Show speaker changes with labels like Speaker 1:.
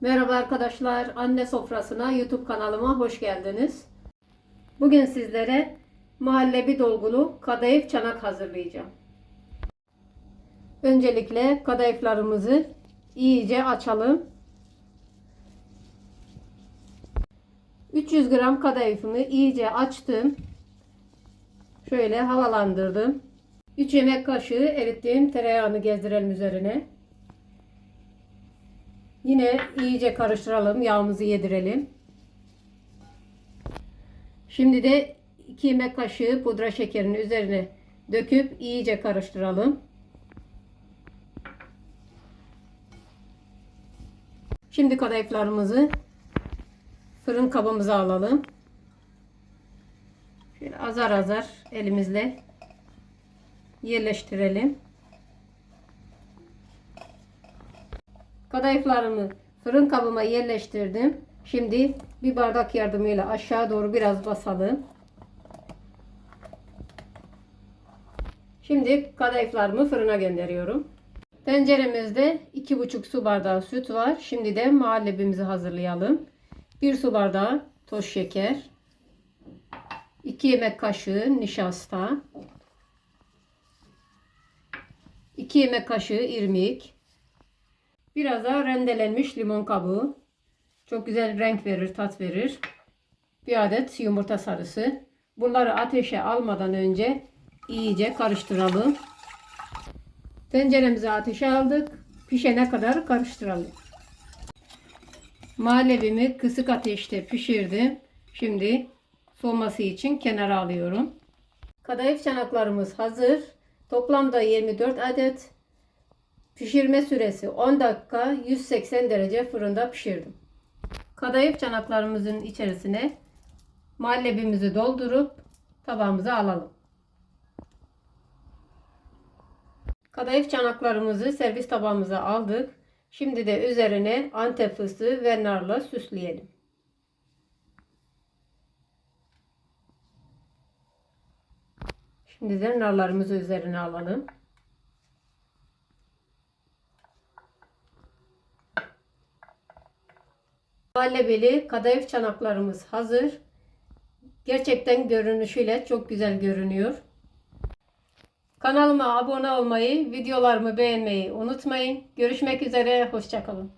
Speaker 1: Merhaba arkadaşlar, Anne Sofrasına YouTube kanalıma hoş geldiniz. Bugün sizlere muhallebi dolgulu kadayıf çanak hazırlayacağım. Öncelikle kadayıflarımızı iyice açalım. 300 gram kadayıfımı iyice açtım. Şöyle havalandırdım. 3 yemek kaşığı erittiğim tereyağını gezdirelim üzerine. Yine iyice karıştıralım. Yağımızı yedirelim. Şimdi de 2 yemek kaşığı pudra şekerini üzerine döküp iyice karıştıralım. Şimdi kadayıflarımızı fırın kabımıza alalım. Şöyle azar azar elimizle yerleştirelim. Kadayıflarımı fırın kabıma yerleştirdim. Şimdi bir bardak yardımıyla aşağı doğru biraz basalım. Şimdi kadayıflarımı fırına gönderiyorum. Tenceremizde 2,5 su bardağı süt var. Şimdi de muhallebimizi hazırlayalım. 1 su bardağı toz şeker. 2 yemek kaşığı nişasta. 2 yemek kaşığı irmik. Biraz da rendelenmiş limon kabuğu. Çok güzel renk verir, tat verir. Bir adet yumurta sarısı. Bunları ateşe almadan önce iyice karıştıralım. Tenceremizi ateşe aldık. Pişene kadar karıştıralım. Muhallebimi kısık ateşte pişirdim. Şimdi soğuması için kenara alıyorum. Kadayıf çanaklarımız hazır. Toplamda 24 adet. Pişirme süresi 10 dakika 180 derece fırında pişirdim. Kadayıf çanaklarımızın içerisine muhallebimizi doldurup tabağımıza alalım. Kadayıf çanaklarımızı servis tabağımıza aldık. Şimdi de üzerine antep fıstığı ve narla süsleyelim. Şimdi de narlarımızı üzerine alalım. Muhallebeli kadayıf çanaklarımız hazır. Gerçekten görünüşüyle çok güzel görünüyor. Kanalıma abone olmayı, videolarımı beğenmeyi unutmayın. Görüşmek üzere, hoşçakalın.